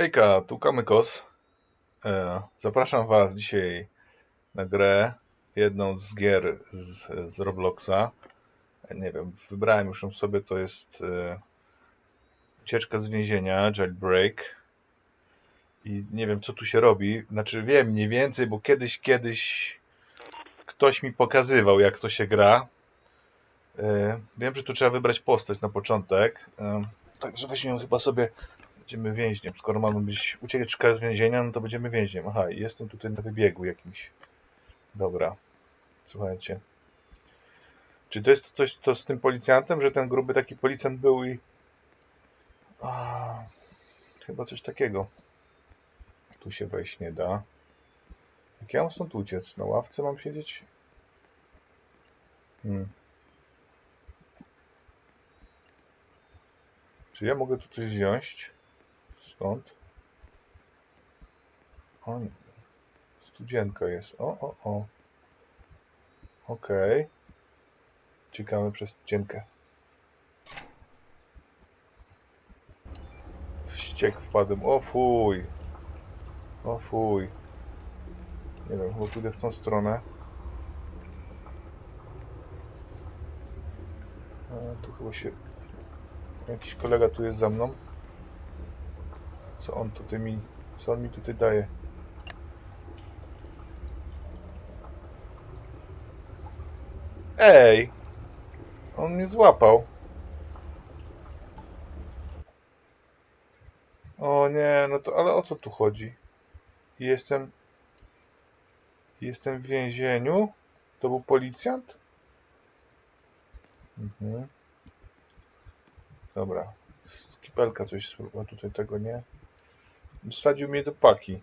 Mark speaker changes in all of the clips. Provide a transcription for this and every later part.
Speaker 1: Hejka, tu Kamykos. E, Zapraszam Was dzisiaj na grę, jedną z gier z, z Robloxa. Nie wiem, wybrałem już ją sobie, to jest e, ucieczka z więzienia, jailbreak. I nie wiem, co tu się robi. Znaczy, wiem mniej więcej, bo kiedyś, kiedyś ktoś mi pokazywał, jak to się gra. E, Wiem, że tu trzeba wybrać postać na początek. Także weźmiemy chyba sobie Będziemy więźniem. Skoro mamy być ucieczka z więzienia, no to będziemy więźniem. Aha, jestem tutaj na wybiegu jakimś. Dobra. Słuchajcie. Czy to jest coś to z tym policjantem, że ten gruby taki policjant był i... A, chyba coś takiego. Tu się wejść nie da. Jak ja mam stąd uciec? Na ławce mam siedzieć? Hmm. Czy ja mogę tu coś wziąć? Skąd? O, nie. studzienka jest. O, o, o. Okej. Ciekawe przez studzienkę. Wściek wpadłem. O fuj. O fuj. Nie wiem, chyba pójdę w tą stronę. A, tu chyba się... Jakiś kolega tu jest za mną. Co on tutaj mi... Co on mi tutaj daje? Ej! On mnie złapał. O nie, no to ale o co tu chodzi? Jestem... Jestem w więzieniu? To był policjant? Mhm. Dobra. Skipelka coś spróbował tutaj tego nie. Wsadził mnie do paki.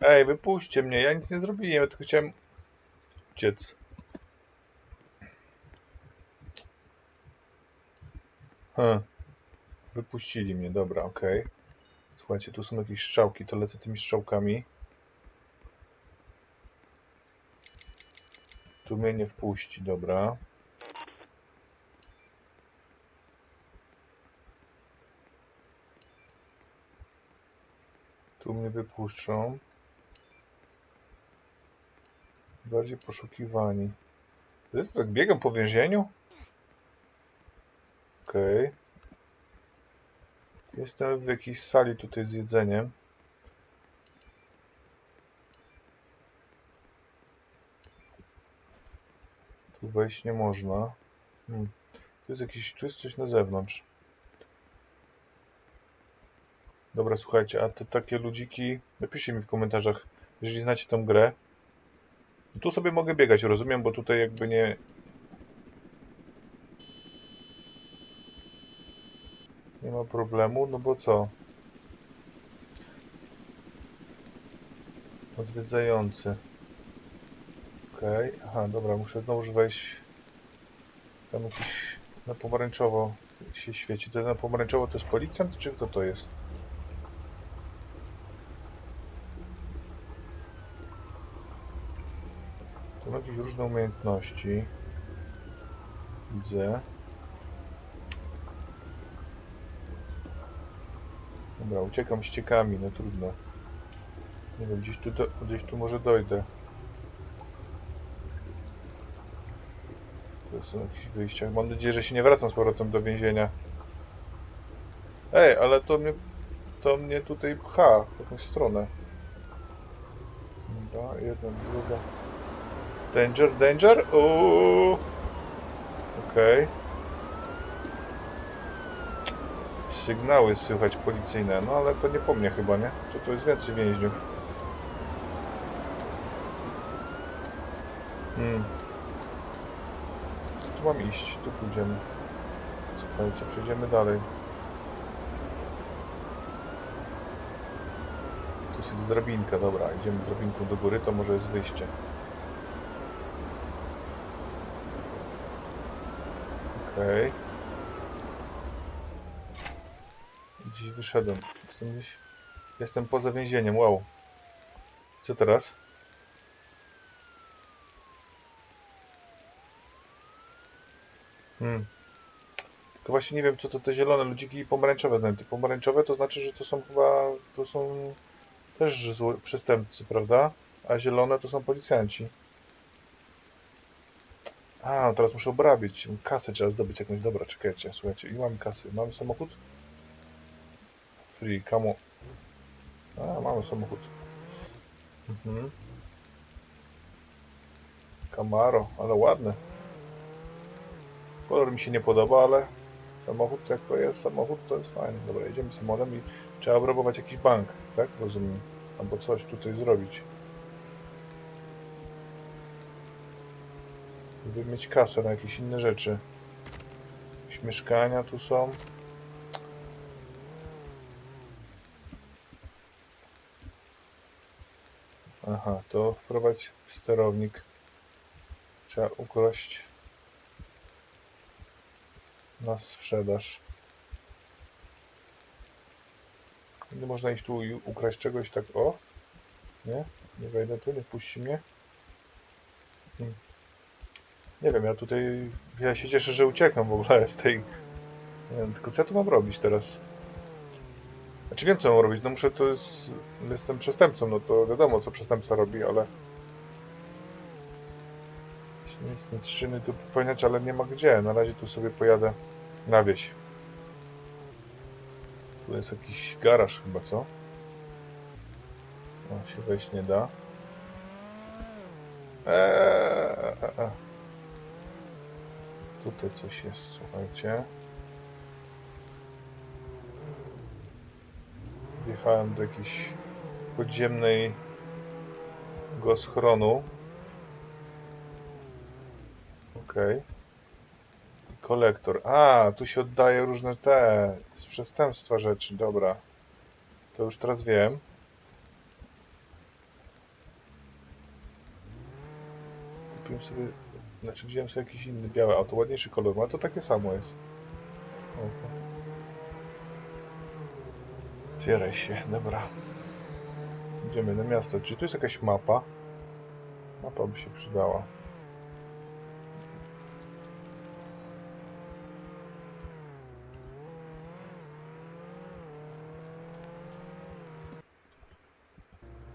Speaker 1: Ej, wypuśćcie mnie, ja nic nie zrobiłem, ja tylko chciałem uciec. Hm. Wypuścili mnie, dobra, okej. Słuchajcie, tu są jakieś strzałki, to lecę tymi strzałkami. Tu mnie nie wpuści, dobra. Tu mnie wypuszczą. Bardziej poszukiwani. Jest tak biegam po więzieniu? Okej. Jestem w jakiejś sali tutaj z jedzeniem. Tu wejść nie można. Hmm. Tu jest jakiś, tu jest coś na zewnątrz. Dobra, słuchajcie, a te takie ludziki, napiszcie mi w komentarzach, jeżeli znacie tą grę. Tu sobie mogę biegać, rozumiem, bo tutaj jakby nie... Nie ma problemu, no bo co? Odwiedzający. Okej, aha, dobra, muszę znowu wejść. Tam jakiś na pomarańczowo się świeci. To na pomarańczowo to jest policjant, czy kto to jest? Tu jakieś różne umiejętności. Widzę. Dobra, uciekam ściekami, no trudno. Nie wiem, gdzieś tu, do, gdzieś tu może dojdę. Tu są jakieś wyjścia. Mam nadzieję, że się nie wracam z powrotem do więzienia. Ej, ale to mnie, to mnie tutaj pcha w jakąś stronę. Dobra, jedna, druga. Danger, danger? Uuu. Okej. Sygnały słychać policyjne, no ale to nie po mnie chyba, nie? To tu jest więcej więźniów. Hmm. Tu mam iść, tu pójdziemy. Słuchajcie, przejdziemy dalej. Tu jest drabinka, dobra, idziemy drabinką do góry, to może jest wyjście. Okej. Gdzieś wyszedłem. Jestem gdzieś... Jestem poza więzieniem, wow. Co teraz? Hmm. Tylko właśnie nie wiem, co to te zielone ludziki i pomarańczowe znają. Te pomarańczowe to znaczy, że to są chyba, to są też przestępcy, prawda? A zielone to są policjanci. A, no teraz muszę obrabiać. Kasę trzeba zdobyć jakąś. Dobra, czekajcie, słuchajcie. I mamy kasy. Mamy samochód? Free, kamo. A, mamy samochód. Mhm. Camaro, ale ładny. Kolor mi się nie podoba, ale samochód jak to jest, samochód to jest fajny. Dobra, jedziemy samochodem i trzeba obrabować jakiś bank, tak? Rozumiem. Albo coś tutaj zrobić. Żeby mieć kasę na jakieś inne rzeczy. Jakieś mieszkania tu są. Aha, to wprowadź sterownik. Trzeba ukraść na sprzedaż. Nie można iść tu i ukraść czegoś tak o? Nie? Nie wejdę tu, nie wpuści mnie? Hmm. Nie wiem, ja tutaj... Ja się cieszę, że uciekam w ogóle z tej... Nie wiem, tylko co ja tu mam robić teraz? Znaczy wiem, co mam robić, no muszę to jest... Jestem przestępcą, no to wiadomo, co przestępca robi, ale... Nic, nic szyny tu popełniać, ale nie ma gdzie. Na razie tu sobie pojadę na wieś. Tu jest jakiś garaż chyba, co? O, się wejść nie da. Eee, e, e. Tutaj coś jest, słuchajcie. Wjechałem do jakiejś podziemnej go schronu. Kolektor. A, tu się oddaje różne te z przestępstwa rzeczy. Dobra. To już teraz wiem. Kupiłem sobie, znaczy wziąłem sobie jakiś inny biały, a to ładniejszy kolor, ale to takie samo jest. O, to. Otwieraj się, dobra. Idziemy na miasto. Czy tu jest jakaś mapa? Mapa by się przydała.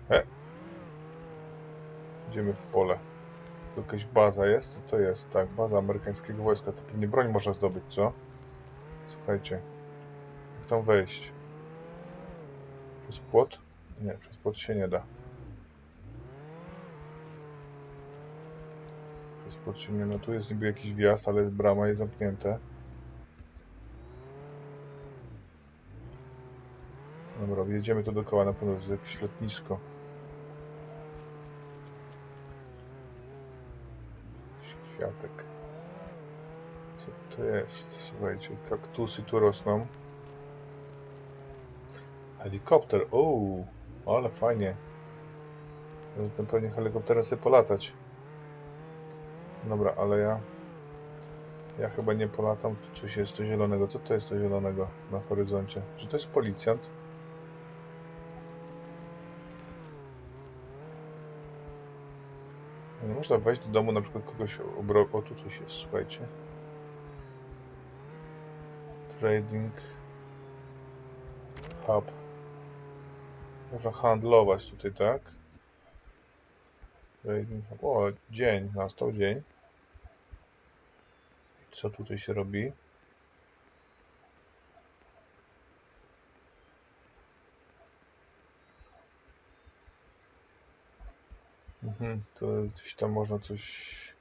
Speaker 1: E. Idziemy w pole. Jakaś baza jest? Co to jest? Tak, baza amerykańskiego wojska. To pewnie broń można zdobyć, co? Słuchajcie. Jak tam wejść? Przez płot? Nie, przez płot się nie da. Przez płot się nie... No tu jest niby jakiś wjazd, ale jest brama i zamknięte. Dobra, wjedziemy tu dookoła, na pewno jest jakieś lotnisko. Jakiś Kwiatek. Co to jest? Słuchajcie, kaktusy tu rosną. Helikopter, ooo, ale fajnie. Tym pewnie helikopterem sobie polatać. Dobra, ale ja... Ja chyba nie polatam. Tu coś jest to zielonego. Co to jest to zielonego na horyzoncie? Czy to jest policjant? Nie można wejść do domu, na przykład kogoś obro... O, tu coś jest, słuchajcie. Trading Hub. Można handlować tutaj, tak? Trading Hub. O, dzień, nastał dzień. I co tutaj się robi? Mhm, to gdzieś tam można coś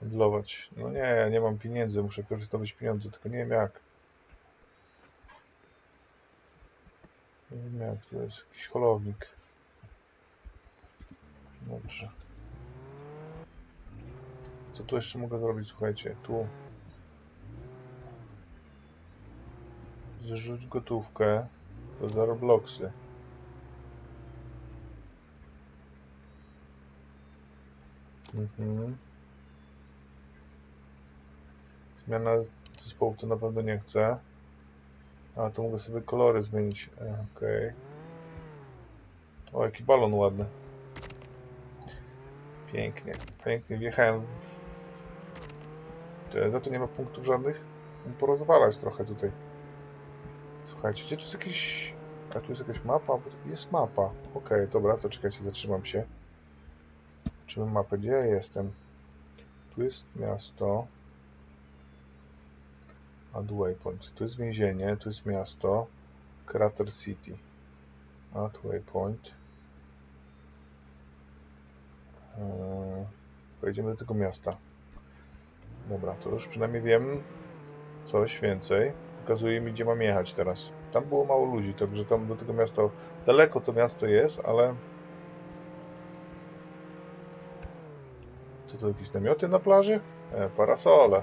Speaker 1: handlować. No nie, ja nie mam pieniędzy, muszę zdobyć pieniądze, tylko nie wiem jak. Nie wiem to jest jakiś holownik. Dobrze. Co tu jeszcze mogę zrobić, słuchajcie, tu. Zrzuć gotówkę, to za Robloxy. Mhm. Zmiana zespołów to na pewno nie chcę. A, tu mogę sobie kolory zmienić. E, Okej. O, jaki balon ładny. Pięknie, pięknie. Wjechałem w... Za to nie ma punktów żadnych? porozwalać trochę tutaj. Słuchajcie, gdzie tu jest jakiś... A tu jest jakaś mapa? Jest mapa. Okej, dobra, to czekajcie, zatrzymam się. Zobaczymy mapę, gdzie ja jestem. Tu jest miasto. Add waypoint. Tu jest więzienie, tu jest miasto. Crater City. Add waypoint. Eee, pojedziemy do tego miasta. Dobra, to już przynajmniej wiem coś więcej. Pokazuje mi, gdzie mam jechać teraz. Tam było mało ludzi, także tam do tego miasta daleko to miasto jest, ale co to jakieś namioty na plaży? E, parasole.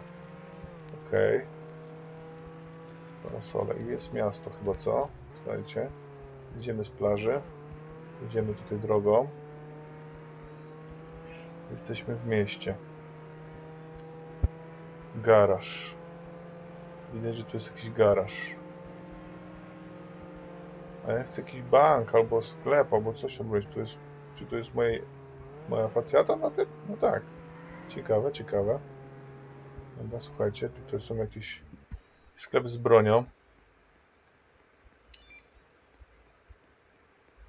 Speaker 1: Okej. Parasole. I jest miasto chyba, co? Słuchajcie. Idziemy z plaży. Idziemy tutaj drogą. Jesteśmy w mieście. Garaż. Widać, że tu jest jakiś garaż. A ja chcę jakiś bank, albo sklep, albo coś tam być. Tu jest, czy tu jest moje, moja facjata na tym? No tak. Ciekawe, ciekawe. Dobra, słuchajcie, tutaj są jakieś sklep z bronią.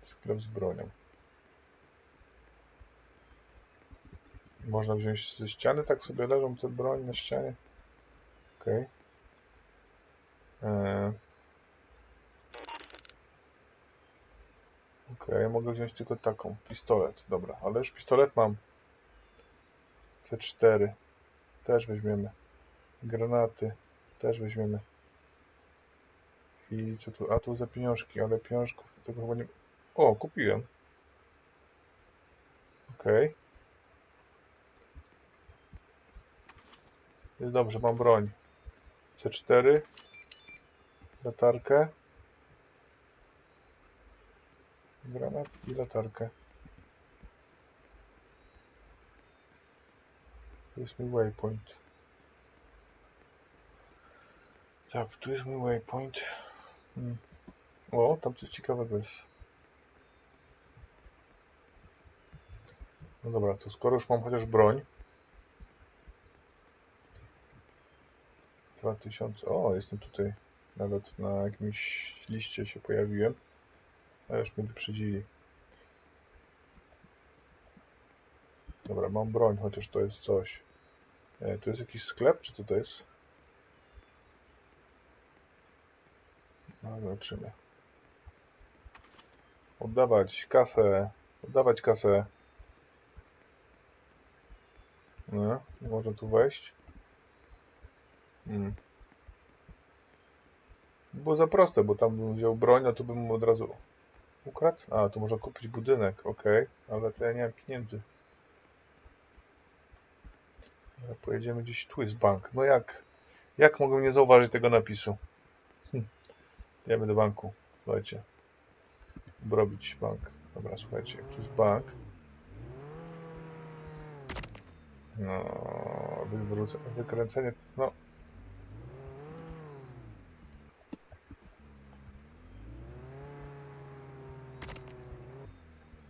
Speaker 1: Sklep z bronią. Można wziąć ze ściany, tak sobie leżą te broń na ścianie. Okej. Eee. Okej, mogę wziąć tylko taką. Pistolet, dobra, ale już pistolet mam. C4 też weźmiemy. Granaty też weźmiemy. I co tu? A tu za pieniążki, ale pieniążków tego chyba nie. O, kupiłem. Okej. Jest dobrze, mam broń. C4. Latarkę. Granat i latarkę. Tu jest mój waypoint. Tak, tu jest mój waypoint. Hmm. O, tam coś ciekawego jest. No dobra, to skoro już mam chociaż broń. 2000. O, jestem tutaj. Nawet na jakimś liście się pojawiłem. A już mnie wyprzedzili. Dobra, mam broń, chociaż to jest coś. E, tu jest jakiś sklep, czy co to jest? No, zobaczymy. Oddawać kasę. Oddawać kasę. No, można tu wejść. Hmm. Było za proste, bo tam bym wziął broń, no to bym mu od razu ukradł. A, tu można kupić budynek, ok, ale to ja nie mam pieniędzy. Pojedziemy gdzieś, tu jest bank. No jak? Jak mogę nie zauważyć tego napisu? Idziemy do banku, słuchajcie. Obrobić bank. Dobra, słuchajcie, tu jest bank. No, wywrócę, wykręcenie, no.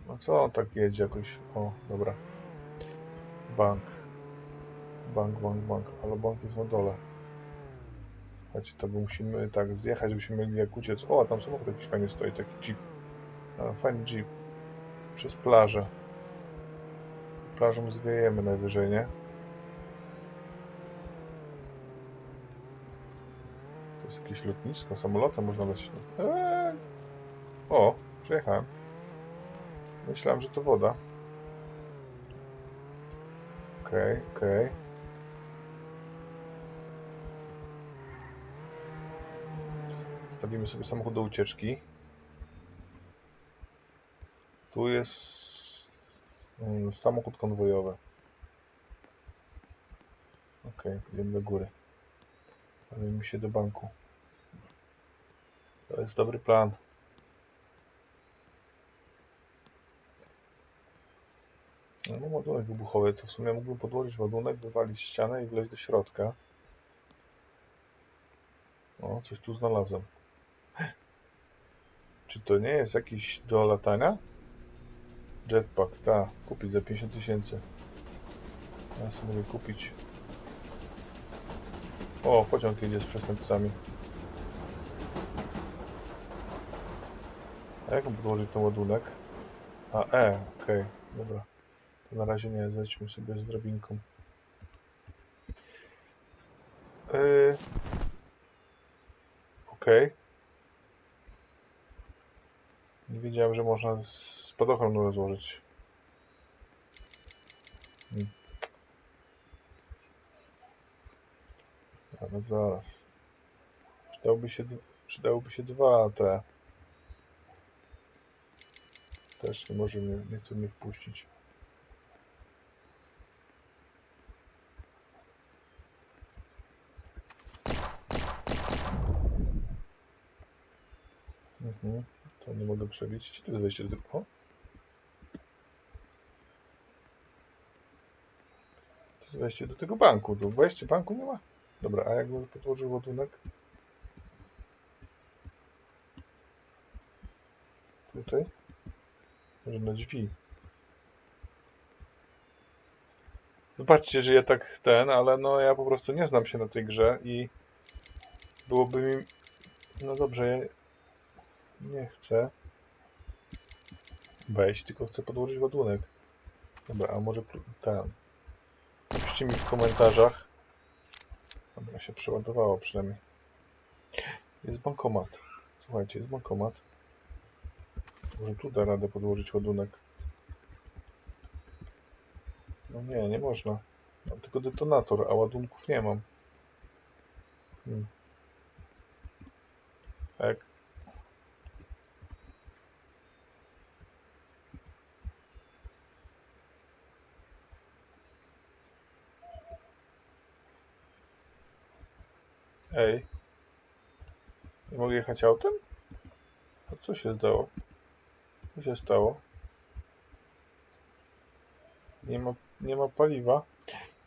Speaker 1: No co on tak jedzie jakoś? O, dobra. Bank. Bank, bank, bank. Ale bank jest na dole. Słuchajcie, to by musimy tak zjechać, byśmy mieli jak uciec. O, a tam samochód jakiś fajny stoi, taki jeep. A, fajny jeep. Przez plażę. Plażą zwiejemy najwyżej, nie? To jest jakieś lotnisko, samolotem można lecieć. Eee. O, przejechałem. Myślałem, że to woda. Okej, okej. Stawimy sobie samochód do ucieczki. Tu jest mm, samochód konwojowy. Okej, idziemy do góry. Bawimy się do banku. To jest dobry plan. No, ładunek wybuchowy, to w sumie mógłbym podłożyć ładunek, wywalić ścianę i wleźć do środka. O, coś tu znalazłem. Czy to nie jest jakiś do latania? Jetpack, ta, kupić za 50 tysięcy. Sobie mogę kupić. O, pociąg jedzie z przestępcami. A jak podłożyć ten ładunek? A, E, okej, dobra. To na razie nie, zejdźmy sobie z drabinką. Yy... Okej. Nie wiedziałem, że można spadochron rozłożyć. Hmm. Ale zaraz. Przydałoby się, przydałoby się dwa te. Też nie może nie chce mnie wpuścić. Mhm. To nie mogę przebić. Tu jest wejście do wejście do tego banku. Tu wejście banku nie ma. Dobra, a jak będę podłożył ładunek? Tutaj? Może na drzwi. Wybaczcie, że ja tak ten, ale no ja po prostu nie znam się na tej grze i byłoby mi... No dobrze, ja nie chcę wejść, tylko chcę podłożyć ładunek. Dobra, a może ten... Napiszcie mi w komentarzach. Dobra, się przeładowało przynajmniej. Jest bankomat. Słuchajcie, jest bankomat. Może tu da radę podłożyć ładunek. No nie, nie można. Mam tylko detonator, a ładunków nie mam. Hmm. Tak. Ej. Nie mogę jechać autem? A co się stało? Co się stało? Nie ma, nie ma paliwa.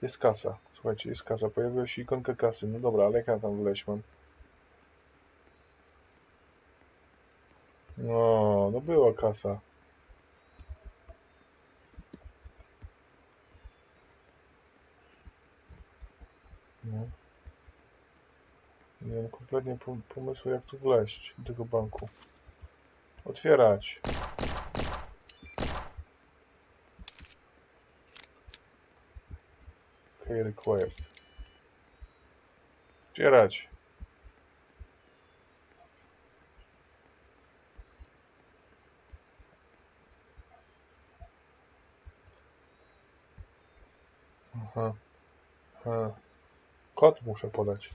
Speaker 1: Jest kasa. Słuchajcie, jest kasa. Pojawiła się ikonka kasy. No dobra, ale jak ja tam wleźć mam? No, no była kasa. No. Nie mam kompletnie pom- pomysłu, jak tu wleźć do tego banku. Otwierać. Okay, required. Otwierać. Aha. Aha. Kod muszę podać.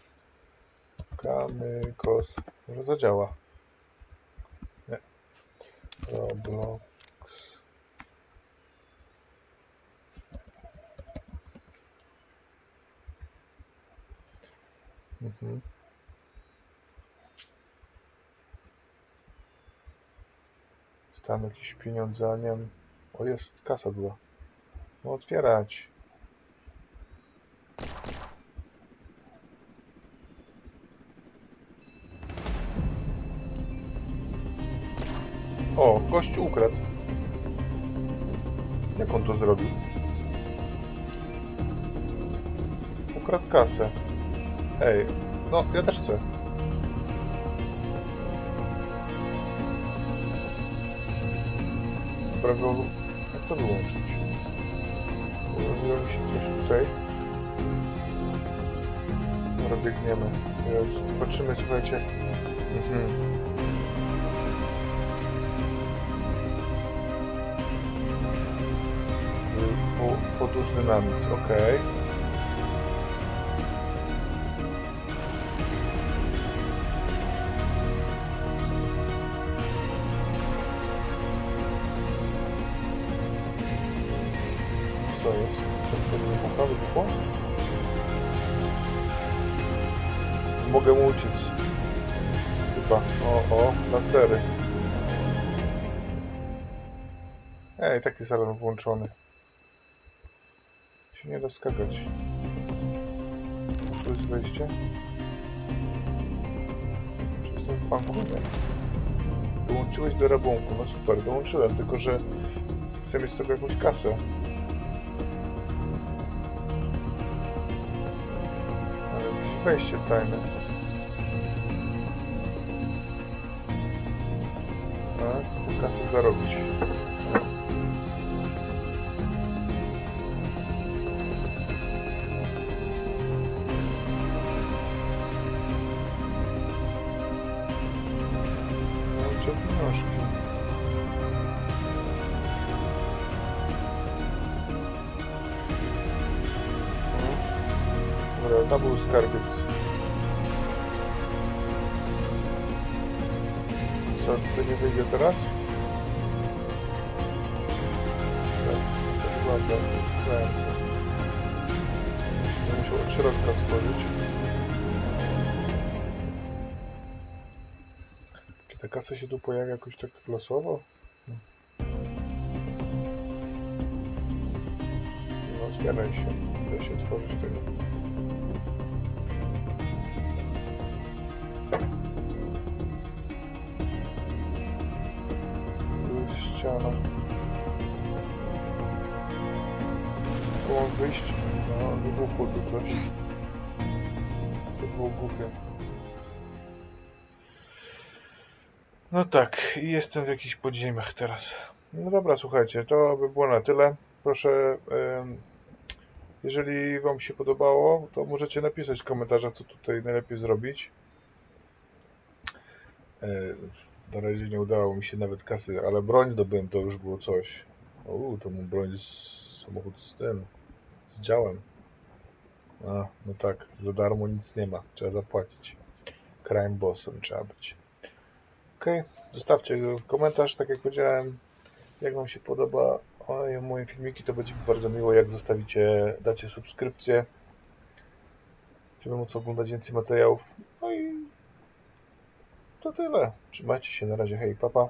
Speaker 1: Kamykos. Może zadziała. Nie. Roblox. Mhm. Tam jakieś pieniądze, a nie wiem. O, jest, kasa była. No otwierać. Gościu ukradł. Jak on to zrobił? Ukradł kasę. Ej, no ja też chcę. Prawo... Jak to wyłączyć? Pojawiło mi się coś tutaj. Dobra, biegniemy. Zobaczymy, słuchajcie. Mhm. Podłużny namiot, okej. Co jest? Czemu to nie wybucha? Wybuchło? Mogę uciec. Chyba. O, o, lasery. Ej, tak jest alarm włączony. Się nie da skakać. Tu jest wejście. Czy jestem w banku? Nie. Dołączyłeś do rabunku. No super, dołączyłem, tylko że chcę mieć z tego jakąś kasę. Ale jakiś wejście tajne. Tak, kasę zarobić. Skarbiec. Co, to nie wyjdzie teraz? Tak, to wygląda. Odkryłem. Będę musiał od środka otworzyć. Czy ta kasa się tu pojawia jakoś tak losowo? No, No, otwieraj się. Da się otworzyć tego. Ściana. Tu mam wyjść. No, wybuchło tu coś. To było głupie. No tak, i jestem w jakichś podziemiach teraz. No dobra, słuchajcie, to by było na tyle. Proszę, jeżeli Wam się podobało, to możecie napisać w komentarzach, co tutaj najlepiej zrobić. Na razie nie udało mi się nawet kasy, ale broń zdobyłem, to już było coś. Uuu, to mam broń z samochód z tym, z działem. A, no tak, za darmo nic nie ma, trzeba zapłacić. Crime bossem trzeba być. Okej, zostawcie komentarz, tak jak powiedziałem, jak Wam się podoba o, moje filmiki, to będzie mi bardzo miło, jak zostawicie, dacie subskrypcję, żeby móc oglądać więcej materiałów. No i to tyle. Trzymajcie się, na razie, hej, papa.